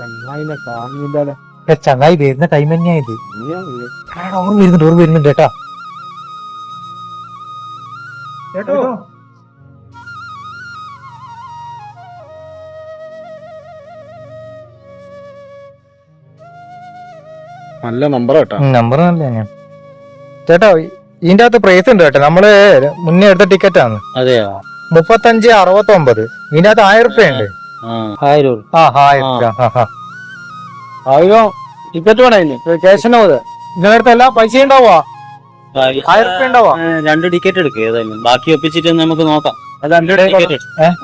ചങ്ങായിനെ ചങ്ങായി വരുന്ന ടൈം തന്നെയാ ഇത്. ഓർമ്മ വരുന്നുണ്ട് ഓർമ്മ വരുന്നുണ്ട് കേട്ടാ. കേട്ടോ? നല്ല നമ്പർ കേട്ടോ. നമ്പർ നല്ല ഞാൻ ചേട്ടാ ഇതിന്റെ അകത്ത് പ്രൈസ് ഉണ്ട് കേട്ടോ. നമ്മൾ മുന്നേ എടുത്ത ടിക്കറ്റ് ആണ്. അതെയോ? മുപ്പത്തഞ്ച് അറുപത്തി ഒമ്പത് ഇതിന്റെ അകത്ത് ആയിരം റുപ്യ ഉണ്ട്. ആയിരം. ടിക്കറ്റ് വേണം അടുത്ത് എല്ലാ പൈസ ഉണ്ടാവാ ആയിരം റുപ്യ ഉണ്ടാവാ രണ്ട് ടിക്കറ്റ് എടുക്കുക ഏതായാലും. ബാക്കി ഒപ്പിച്ചിട്ട് നമുക്ക് നോക്കാം. രണ്ട് ടിക്കറ്റ്?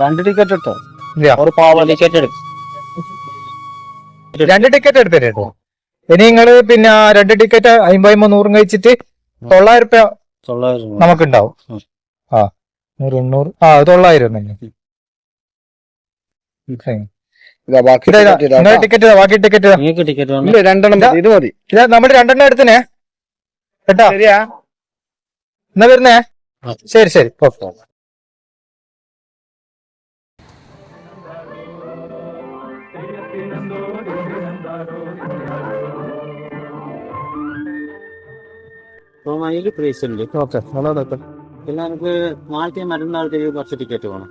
രണ്ട് ടിക്കറ്റ് എടുത്തോ? ഇല്ല. ഒരു പാവ ടിക്കറ്റ് എടുക്കും. രണ്ട് ടിക്കറ്റ് എടുത്തരേ ഇനി നിങ്ങൾ പിന്നെ രണ്ട് ടിക്കറ്റ് അമ്പതിമോ നൂറും കഴിച്ചിട്ട് തൊള്ളായിരം റുപ്യ രൂപ. നമുക്കുണ്ടാവും. ആ നൂറ് എണ്ണൂറ്. ആ തൊള്ളായിരം തന്നെ ഇതാ ബാക്കി ഇതാ, ഇതാ, ticket ഇതാ നിങ്ങളുടെ കേട്ടോ. ടിക്കറ്റ് ബാക്കി ടിക്കറ്റ് ടിക്കറ്റ് രണ്ടെണ്ണം ഇത് മതി. നമ്മൾ രണ്ടെണ്ണം എടുത്തിനെ. കേട്ടോ? ശരിയാ. എന്നാ വരുന്നേ. ശരി ശരി. ഓക്കെ അതിൽ പ്രൈസ് ഉണ്ട്. ഓക്കെ പിന്നെ മറ്റന്നാളത്തേക്ക് കുറച്ച് ടിക്കറ്റ് വേണം.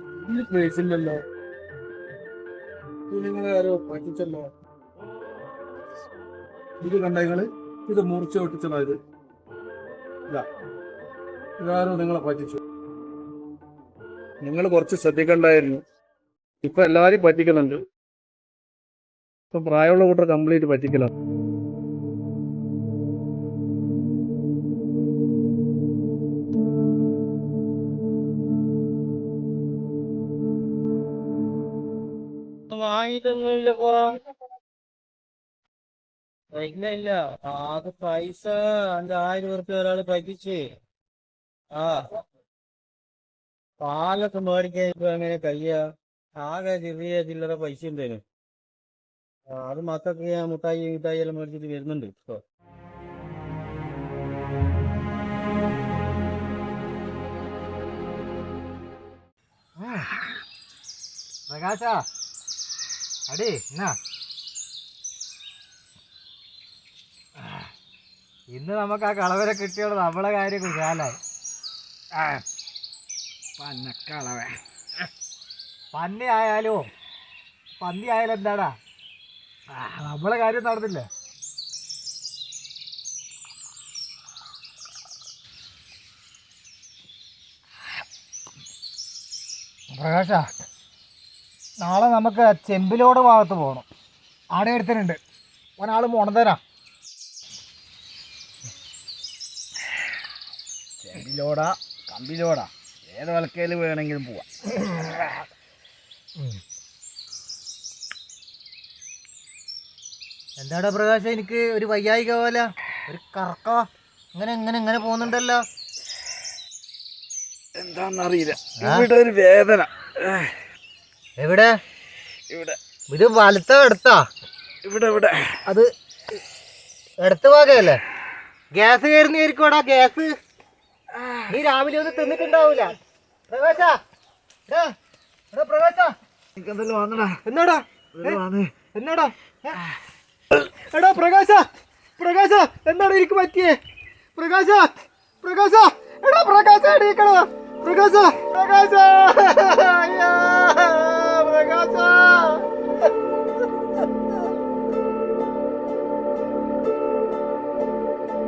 ഇല്ലല്ലോ. നിങ്ങളെ ആരോ പറ്റിച്ചല്ലോ. ഇത് കണ്ട നിങ്ങൾ ഇത് മുറിച്ച് ഒട്ടിച്ചതാ ഇത്. ഇതാ. ഇതാരോ നിങ്ങളെ പറ്റിച്ചു. നിങ്ങൾ കുറച്ച് ശ്രദ്ധിക്കണ്ടായിരുന്നു. ഇപ്പൊ എല്ലാവരും പറ്റിക്കുന്നുണ്ട്. ഇപ്പൊ പ്രായമുള്ള കൂട്ടർ കംപ്ലീറ്റ് പറ്റിക്കലാണ് വാങ്ങിയിട്ടൊന്നുമില്ല ഇല്ല ഇല്ല ആകെ പൈസ എന്റെ ആയിരം ഉറുപ്പ്യ ഒരാൾ പറ്റിച്ച്. ആ. പാലൊക്കെ മേടിക്കാൻ ഇപ്പൊ എങ്ങനെ കഴിയാ? ആകെ ചെറിയ ചില്ലറ പൈസ ഉണ്ടേനു ആ, അത് മക്കൾക്ക് ഞാൻ മുട്ടായി മിഠായി എല്ലാം മേടിച്ചിട്ട് വരുന്നുണ്ട് ഇപ്പൊ. പ്രകാശ. അടി എന്നാ? ഇന്ന് നമുക്ക് ആ കളവരെ കിട്ടിയോളൂ നമ്മളെ കാര്യം കുശാലായി. പന്നക്കളവ പന്നി ആയാലും? പന്നി ആയാലും എന്താടാ? നമ്മളെ കാര്യം നടന്നില്ലേ? പ്രകാശ നാളെ നമുക്ക് ചെമ്പിലോട് ഭാഗത്ത് പോകണം ആടെ എടുത്തിട്ടുണ്ട്. ഒരാൾ മുണതരാ ചെമ്പിലോടാ കമ്പിലോടാ. ഏത് വിളക്കേൽ വേണമെങ്കിലും പോവാം. എന്താടാ പ്രകാശ് എനിക്ക് ഒരു വയ്യായിക പോലെ ഒരു കറക്ക ഇങ്ങനെ ഇങ്ങനെ ഇങ്ങനെ പോകുന്നുണ്ടല്ലോ. എന്താണെന്നറിയില്ല? ഇവിടെ ഒരു വേദന. എവിടെ? ഇവിടെ. ഇത് വലത്ത എടുത്താ? ഇവിടെ ഇവിടെ. അത് എടുത്ത ഭാഗമല്ലേ ഗ്യാസ് കയറുന്ന കയറുന്നതായിരിക്കോടാ ഗ്യാസ് നീ രാവിലെ ഒന്നും തിന്നിട്ടുണ്ടാവൂല. പ്രകാശ പ്രകാശ. വന്നടാ എന്നാടാ? എന്നാടാ? എടാ പ്രകാശ പ്രകാശ എന്താണ് എനിക്ക് പറ്റിയേ? പ്രകാശ പ്രകാശ എടാ പ്രകാശ എണീക്കണോ? പ്രകാശ പ്രകാശ അയ്യോ, പ്രകാശ